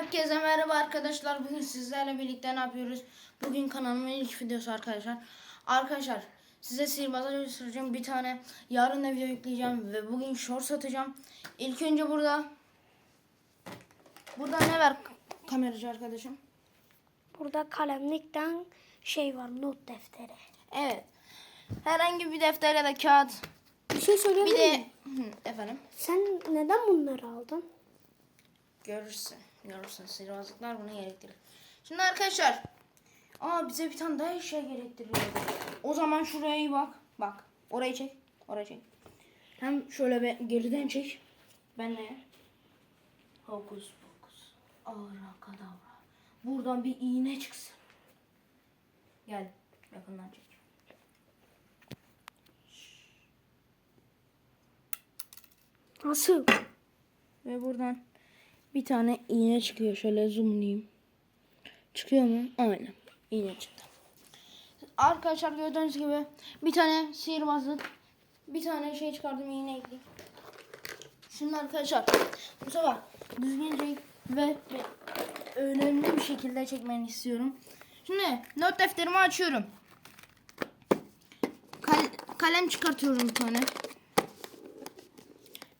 Herkese merhaba arkadaşlar. Bugün sizlerle birlikte ne yapıyoruz? Bugün kanalımın ilk videosu arkadaşlar. Arkadaşlar size sihirbazı göstereceğim. Bir tane yarın da video yükleyeceğim ve bugün shorts atacağım. İlk önce burada burada ne var kameracı arkadaşım? Burada kalemlikten şey var not defteri. Evet. Herhangi bir defter ya da kağıt. Bir şey Bir söyleyebilir de miyim? Hı, efendim. Sen neden bunları aldın? Görürsün. Görürsün. Sihirbazlıklar bunu gerektirir. Şimdi arkadaşlar. Aa bize bir tane daha eşya gerektiriyor. O zaman şuraya iyi bak. Bak. Orayı çek. Orayı çek. Hem şöyle bir geriden çek. Ben ne? Hokus pokus. Arakadabra. Buradan bir iğne çıksın. Gel. Yakından çek. Nasıl? Ve buradan bir tane iğne çıkıyor. Şöyle zoomlayayım. Çıkıyor mu? Aynen. İğne çıktı. Arkadaşlar gördüğünüz gibi bir tane sihirbazlık bir tane şey çıkardım iğne ekledim. Şimdi arkadaşlar bu sefer düzgünce ve, ve önemli bir şekilde çekmeni istiyorum. Şimdi not defterimi açıyorum. Kal- kalem çıkartıyorum bir tane.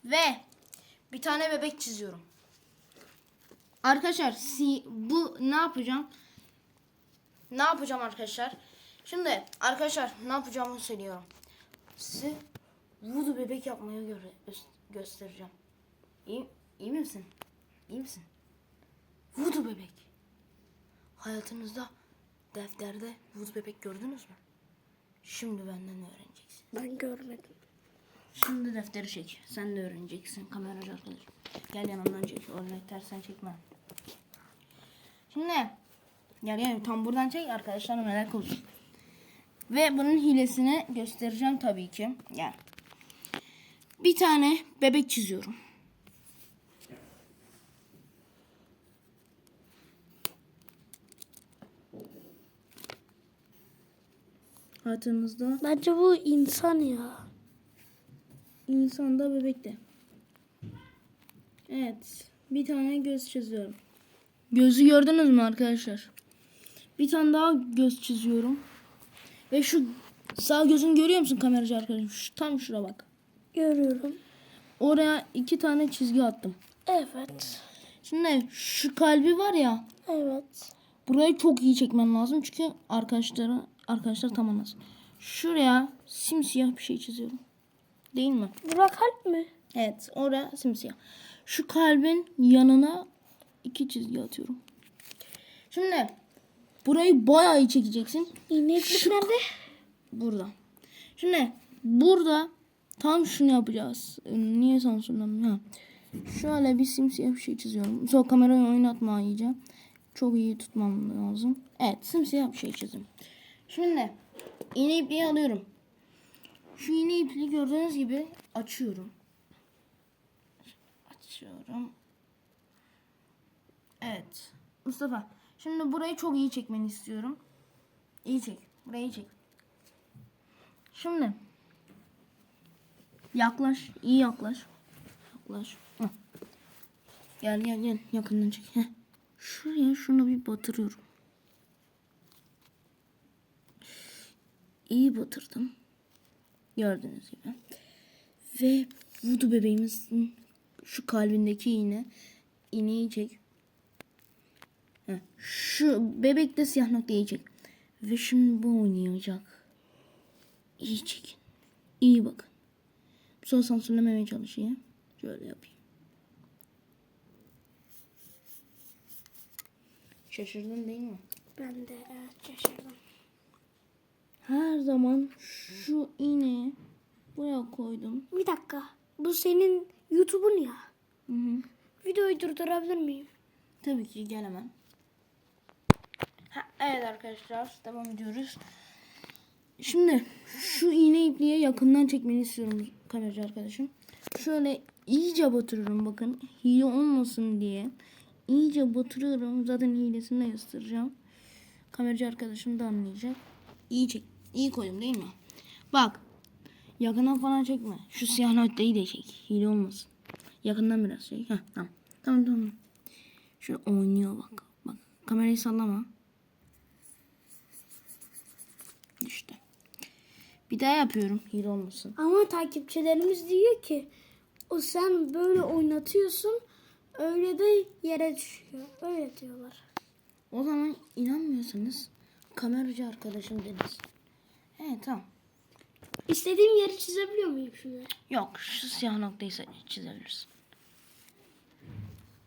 Ve bir tane bebek çiziyorum. Arkadaşlar bu ne yapacağım? Ne yapacağım arkadaşlar? Şimdi arkadaşlar ne yapacağımı söylüyorum. Size voodoo bebek yapmaya göre gö- göstereceğim. İyi, iyi misin? İyi misin? Voodoo bebek. Hayatınızda defterde voodoo bebek gördünüz mü? Şimdi benden öğreneceksin. Ben görmedim. Şimdi defteri çek. Sen de öğreneceksin kameracı arkadaşım. Gel yanımdan çek. Orayı tersen çekme. Şimdi gel gel tam buradan çek arkadaşlar merak olsun. Ve bunun hilesini göstereceğim tabii ki. Gel. Bir tane bebek çiziyorum. Hayatınızda Bence bu insan ya. İnsanda bebekte. Evet. Bir tane göz çiziyorum. Gözü gördünüz mü arkadaşlar? Bir tane daha göz çiziyorum. Ve şu sağ gözünü görüyor musun kameracı arkadaşım? Şu, tam şura bak. Görüyorum. Oraya iki tane çizgi attım. Evet. Şimdi şu kalbi var ya. Evet. Burayı çok iyi çekmen lazım. Çünkü arkadaşlara arkadaşlar tam anlasın. Şuraya simsiyah bir şey çiziyorum. Değil mi? Burak kalp mi? Evet oraya simsiyah. Şu kalbin yanına iki çizgi atıyorum. Şimdi burayı bayağı iyi çekeceksin. İğneklik nerede? Burada. Şimdi burada tam şunu yapacağız. Ee, Niye sansürlenmiyor? Ha. Şöyle bir simsiyah bir şey çiziyorum. Sonra kamerayı oynatma iyice. Çok iyi tutmam lazım. Evet simsiyah bir şey çizdim. Şimdi iğne ipliği alıyorum. Şu iğne ipliği gördüğünüz gibi açıyorum. Açıyorum. Evet. Mustafa şimdi burayı çok iyi çekmeni istiyorum. İyi çek. Burayı iyi çek. Şimdi yaklaş, iyi yaklaş. Yaklaş. Heh. Gel gel gel yakından çek. Heh. Şuraya şunu bir batırıyorum. İyi batırdım. Gördüğünüz gibi. Ve vudu bebeğimizin şu kalbindeki iğne iğneyi çek. Heh. Şu bebekte siyah noktayı çek. Ve şimdi bu oynayacak. İyi çekin. İyi bakın. Bu sefer sansürlememeye çalışayım. Şöyle yapayım. Şaşırdın değil mi? Ben de evet şaşırdım. Her zaman şu iğneyi buraya koydum. Bir dakika. Bu senin YouTube'un ya. Hı hı. Videoyu durdurabilir miyim? Tabii ki gel hemen. Ha, evet arkadaşlar devam ediyoruz. Şimdi şu iğne ipliğe yakından çekmeni istiyorum kameracı arkadaşım. Şöyle iyice batırıyorum bakın. Hile olmasın diye. İyice batırıyorum. Zaten hilesini de göstereceğim. Kameracı arkadaşım da anlayacak. İyi çek. İyi koydum değil mi? Bak. Yakından falan çekme. Şu siyah noktayı da çek. Hile olmasın. Yakından biraz çek. Heh, tamam. Tamam tamam. Şöyle oynuyor bak. Bak kamerayı sallama. İşte. Bir daha yapıyorum. Hile olmasın. Ama takipçilerimiz diyor ki o sen böyle oynatıyorsun öyle de yere düşüyor. Öyle diyorlar. O zaman inanmıyorsanız kameracı arkadaşım deniz. Evet tamam. İstediğim yeri çizebiliyor muyum şimdi? Yok şu siyah noktayı çizebilirsin.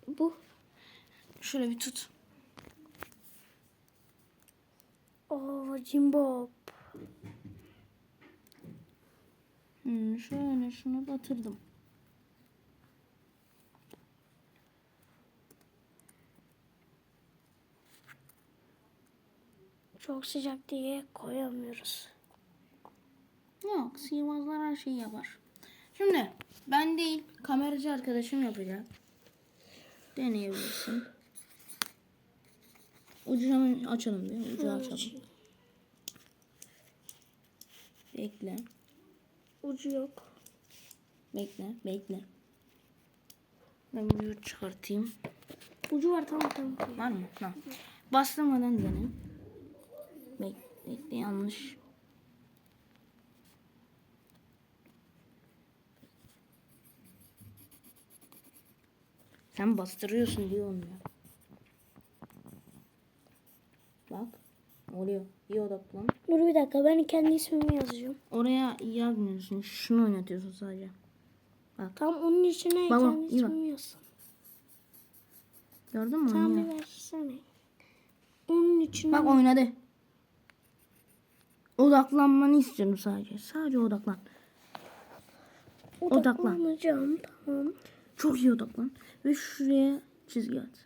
Bu. Şöyle bir tut. Oo Jimbo. Hmm, şöyle şunu batırdım. Çok sıcak diye koyamıyoruz. Yok sihirbazlar her şeyi yapar. Şimdi ben değil kameracı arkadaşım yapacak. Deneyebilirsin. Ucunu açalım bir. Ucu açalım. Bekle. Ucu yok. Bekle. Bekle. Ben bir çıkartayım. Ucu var tamam tamam. Var mı? Tamam. Bastırmadan dene. Bek bekle yanlış. Sen bastırıyorsun diye olmuyor. Bak. Oluyor. İyi odaklan. Dur bir dakika ben kendi ismimi yazacağım. Oraya yazmıyorsun. Şunu oynatıyorsun sadece. Tam onun içine Baba, kendi bak. ismimi yazsam. Gördün mü? Tamam bir versene. Onun içine Bak oynadı. Odaklanmanı istiyorum sadece. Sadece odaklan. odaklan. odaklanacağım. Tamam. Çok iyi odaklan. Ve şuraya çizgi at.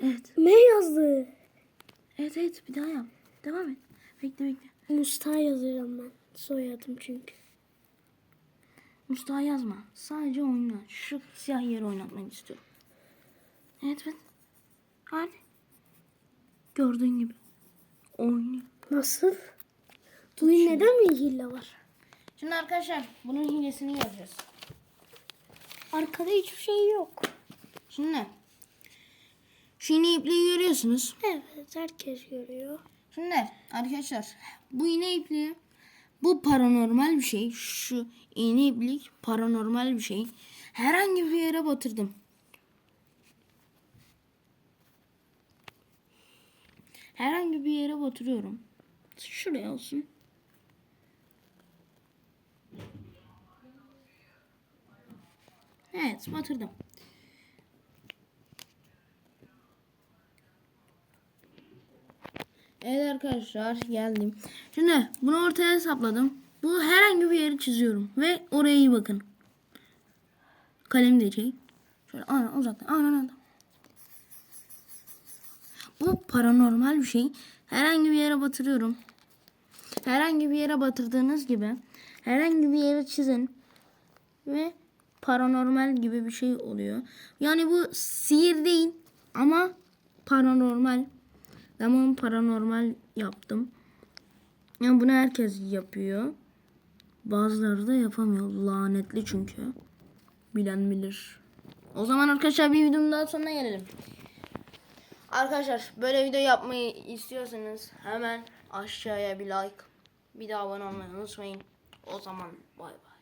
Evet. Ne yazdı? Evet evet bir daha yap. Devam et. Bekle bekle. Mustafa yazacağım ben. Soyadım çünkü. Mustafa yazma. Sadece oyna. Şu siyah yeri oynatmak istiyorum. Evet evet. Hadi. Gördüğün gibi. Oynuyor. Nasıl? Bu neden mi hile var? Şimdi arkadaşlar bunun hilesini yapacağız. Arkada hiçbir şey yok. Şimdi şu iğne ipliği görüyorsunuz. Evet herkes görüyor. Şimdi arkadaşlar bu iğne ipliği bu paranormal bir şey. Şu iğne iplik paranormal bir şey. Herhangi bir yere batırdım. Herhangi bir yere batırıyorum. Şuraya olsun. Evet batırdım. Evet arkadaşlar geldim. Şimdi bunu ortaya hesapladım. Bu herhangi bir yeri çiziyorum. Ve oraya iyi bakın. Kalem de çek. Şöyle ana uzaktan. Ana ana. Bu paranormal bir şey. Herhangi bir yere batırıyorum. Herhangi bir yere batırdığınız gibi herhangi bir yere çizin. Ve paranormal gibi bir şey oluyor. Yani bu sihir değil ama paranormal. Ben bunu paranormal yaptım. Yani bunu herkes yapıyor. Bazıları da yapamıyor. Lanetli çünkü. Bilen bilir. O zaman arkadaşlar bir videonun daha sonuna gelelim. Arkadaşlar böyle video yapmayı istiyorsanız hemen aşağıya bir like. Bir de abone olmayı unutmayın. O zaman bay bay.